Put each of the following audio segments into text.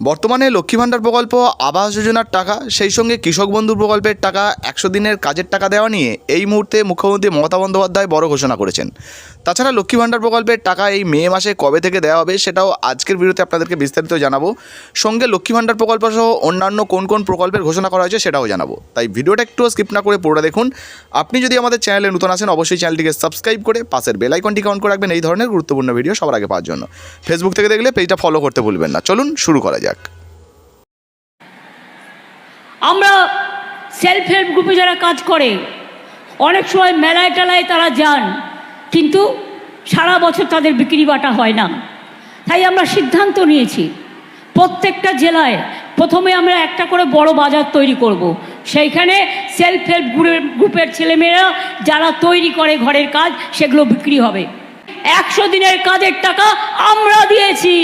বর্তমানে লক্ষ্মী ভাণ্ডার প্রকল্প আবাস যোজনার টাকা, সেই সঙ্গে কৃষক বন্ধু প্রকল্পের টাকা, একশো দিনের কাজের টাকা দেওয়া নিয়ে এই মুহূর্তে মুখ্যমন্ত্রী মমতা বন্দ্যোপাধ্যায় বড় ঘোষণা করেছেন। তাছাড়া লক্ষ্মী ভাণ্ডার প্রকল্পের টাকা এই মে মাসে কবে থেকে দেওয়া হবে সেটাও আজকের ভিডিওতে আপনাদেরকে বিস্তারিত জানাব। সঙ্গে লক্ষ্মী ভাণ্ডার প্রকল্প সহ অন্যান্য কোন কোন প্রকল্পের ঘোষণা করা হয়েছে সেটাও জানাব। তাই ভিডিওটা একটু স্কিপ না করে পুরোটা দেখুন। আপনি যদি আমাদের চ্যানেলে নতুন আসেন অবশ্যই চ্যানেলটিকে সাবস্ক্রাইব করে পাশের বেল আইকনটিকে অন করে রাখবেন। এই ধরনের গুরুত্বপূর্ণ ভিডিও সবার আগে পাওয়ার জন্য। ফেসবুক থেকে দেখলে পেজটা ফলো করতে ভুলবেন না। চলুন শুরু করা যাক। আমরা সেলফ হেল্প গ্রুপে যারা কাজ করে, অনেক সময় মেলায় টেলায় তারা যান, কিন্তু সারা বছর তাদের বিক্রি বাটা হয় না। তাই আমরা সিদ্ধান্ত নিয়েছি, প্রত্যেকটা জেলায় প্রথমে আমরা একটা করে বড় বাজার তৈরি করব। সেইখানে সেলফ হেল্প গ্রুপের গ্রুপের ছেলেমেয়েরা যারা তৈরি করে ঘরের কাজ, সেগুলো বিক্রি হবে। একশো দিনের কাজের টাকা আমরা দিয়েছি।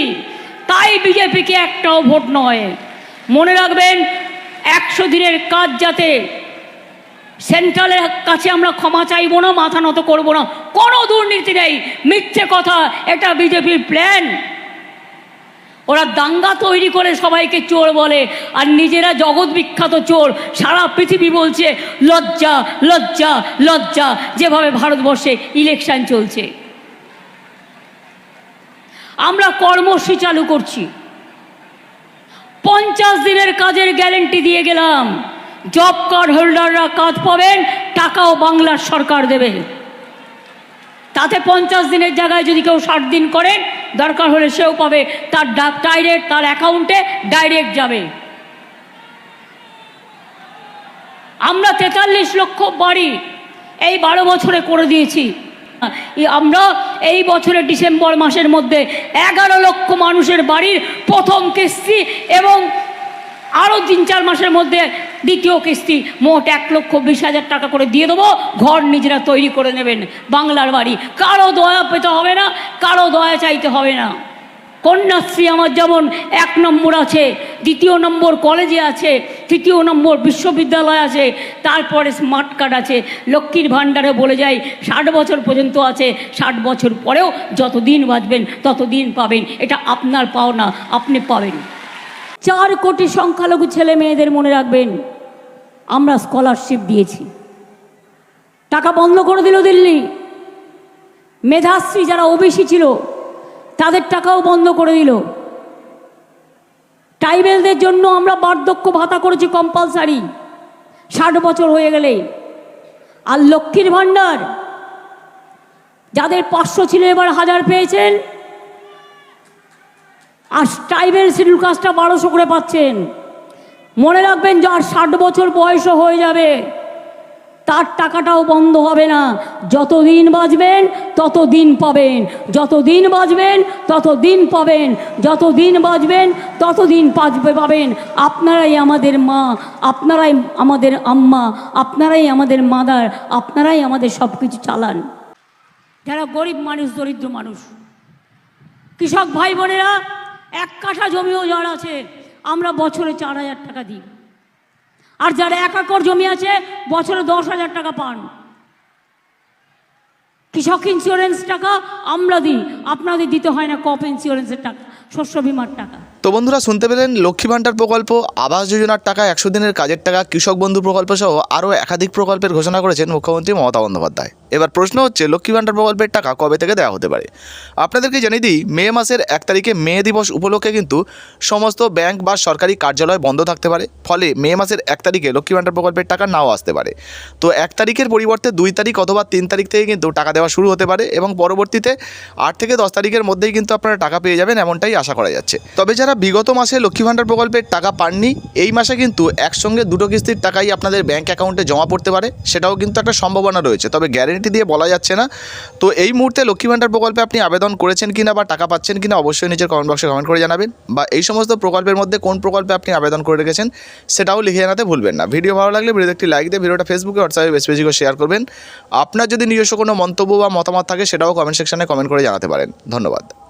তাই বিজেপিকে একটাও ভোট নয়। মনে রাখবেন, একশো দিনের কাজ যাতে সেন্ট্রালের কাছে আমরা ক্ষমা চাইব না, মাথা নত করব না, কোনো দুর্নীতি নেই, মিথ্যে কথা, এটা বিজেপির প্ল্যান। ওরা দাঙ্গা তৈরি করে সবাইকে চোর বলে, আর নিজেরা জগৎ বিখ্যাত চোর, সারা পৃথিবী বলছে, লজ্জা লজ্জা লজ্জা, যেভাবে ভারতবর্ষে ইলেকশন চলছে। আমরা কর্মসূচি চালু করছি। পঞ্চাশ দিনের কাজের গ্যারেন্টি দিয়ে গেলাম। জব কার্ড হোল্ডাররা কাজ পাবেন, টাকাও বাংলার সরকার দেবে। তাতে পঞ্চাশ দিনের জায়গায় যদি কেউ ষাট দিন করেন, দরকার হলে সেও পাবে। তার ডাইরেক্ট তার অ্যাকাউন্টে ডাইরেক্ট যাবে। আমরা তেতাল্লিশ লক্ষ বাড়ি এই বারো বছরে করে দিয়েছি। আমরা এই বছরের ডিসেম্বর মাসের মধ্যে এগারো লক্ষ মানুষের বাড়ির প্রথম কিস্তি এবং আরও তিন চার মাসের মধ্যে দ্বিতীয় কিস্তি। মোট এক লক্ষ বিশ হাজার টাকা করে দিয়ে দেবো। ঘর নিজেরা তৈরি করে নেবেন বাংলার বাড়ি। কারও দয়া পেতে হবে না, কারও দয়া চাইতে হবে না। কন্যাশ্রী আমার যেমন এক নম্বর আছে, দ্বিতীয় নম্বর কলেজে আছে, তৃতীয় নম্বর বিশ্ববিদ্যালয় আছে, তারপরে স্মার্ট কার্ড আছে। লক্ষ্মীর ভাণ্ডারে বলে যায় ষাট বছর পর্যন্ত আছে, ষাট বছর পরেও যতদিন বাঁচবেন, ততদিন পাবেন। এটা আপনার পাওনা, আপনি পাবেন। চার কোটি সংখ্যালঘু ছেলে মেয়েদের মনে রাখবেন, আমরা স্কলারশিপ দিয়েছি। টাকা বন্ধ করে দিল দিল্লি। মেধাশ্রী যারা ওবিসি ছিল তাদের টাকাও বন্ধ করে দিল। ট্রাইবেলদের জন্য আমরা বার্ধক্য ভাতা করেছি কম্পালসারি ষাট বছর হয়ে গেলে। আর লক্ষ্মীর ভাণ্ডার, যাদের পাঁচশো ছিল এবার হাজার পেয়েছেন, আর ট্রাইবেল শিডিউল কাজটা বারোশো করে পাচ্ছেন। মনে রাখবেন যার ষাট বছর বয়সও হয়ে যাবে তার টাকাটাও বন্ধ হবে না। যতদিন বাঁচবেন তত দিন পাবেন। যত দিন বাঁচবেন তত দিন পাবেন। যত দিন বাঁচবেন তত দিন বাঁচবে পাবেন। আপনারাই আমাদের মা, আপনারাই আমাদের আম্মা, আপনারাই আমাদের মাদার, আপনারাই আমাদের সব কিছু চালান। যারা গরিব মানুষ, দরিদ্র মানুষ, কৃষক ভাই বোনেরা, এক কাঠা জমিও যার আছে, আমরা বছরে চার হাজার টাকা দিই। আর যারা এক একর জমি আছে, বছরে দশ হাজার টাকা পান। কৃষক ইন্স্যুরেন্স টাকা আমরা দিই, আপনাদের দিতে হয় না কপ ইন্স্যুরেন্সের টাকা, শস্য বিমার টাকা। তো বন্ধুরা, শুনতে পেলেন লক্ষ্মী ভাণ্ডার প্রকল্প, আবাস যোজনার টাকা, একশো দিনের কাজের টাকা, কৃষক বন্ধু প্রকল্প সহ আরও একাধিক প্রকল্পের ঘোষণা করেছেন মুখ্যমন্ত্রী মমতা বন্দ্যোপাধ্যায়। এবার প্রশ্ন হচ্ছে, লক্ষ্মী ভাণ্ডার প্রকল্পের টাকা কবে থেকে দেওয়া হতে পারে? আপনাদেরকে জানিয়ে দিই, মে মাসের এক তারিখে মে দিবস উপলক্ষে কিন্তু সমস্ত ব্যাংক বা সরকারি কার্যালয় বন্ধ থাকতে পারে। ফলে মে মাসের এক তারিখে লক্ষ্মী ভাণ্ডার প্রকল্পের টাকা নাও আসতে পারে। তো এক তারিখের পরিবর্তে দুই তারিখ অথবা তিন তারিখ থেকে কিন্তু টাকা দেওয়া শুরু হতে পারে এবং পরবর্তীতে আট থেকে দশ তারিখের মধ্যেই কিন্তু আপনারা টাকা পেয়ে যাবেন এমনটাই আশা করা যাচ্ছে। তবে যারা বিগত মাসে লক্ষ্মী ভাণ্ডার প্রকল্পের টাকা পাননি, এই মাসে কিন্তু একসঙ্গে দুটো কিস্তির টাকাই আপনাদের ব্যাংক অ্যাকাউন্টে জমা পড়তে পারে, সেটাও কিন্তু একটা সম্ভাবনা রয়েছে। তবে গ্যারেন্টি দিয়ে বলা যাচ্ছে না। তো এই মুহূর্তে লক্ষ্মী ভাণ্ডার প্রকল্পে আপনি আবেদন করেছেন কিনা বা টাকা পাচ্ছেন কিনা অবশ্যই নিজের কমেন্ট বক্সে কমেন্ট করে জানাবেন। বা এই সমস্ত প্রকল্পের মধ্যে কোন প্রকল্পে আপনি আবেদন করে রেখেছেন সেটাও লিখে জানাতে ভুলবেন না। ভিডিও ভালো লাগলে ভিডিও একটি লাইক দিয়ে ভিডিওটা ফেসবুকে হোয়াটসঅ্যাপে বেশ বেশি করে শেয়ার করবেন। আপনার যদি নিজস্ব কোনো মন্তব্য বা মতামত থাকে সেটাও কমেন্ট সেকশনে কমেন্ট করে জানাতে পারেন। ধন্যবাদ।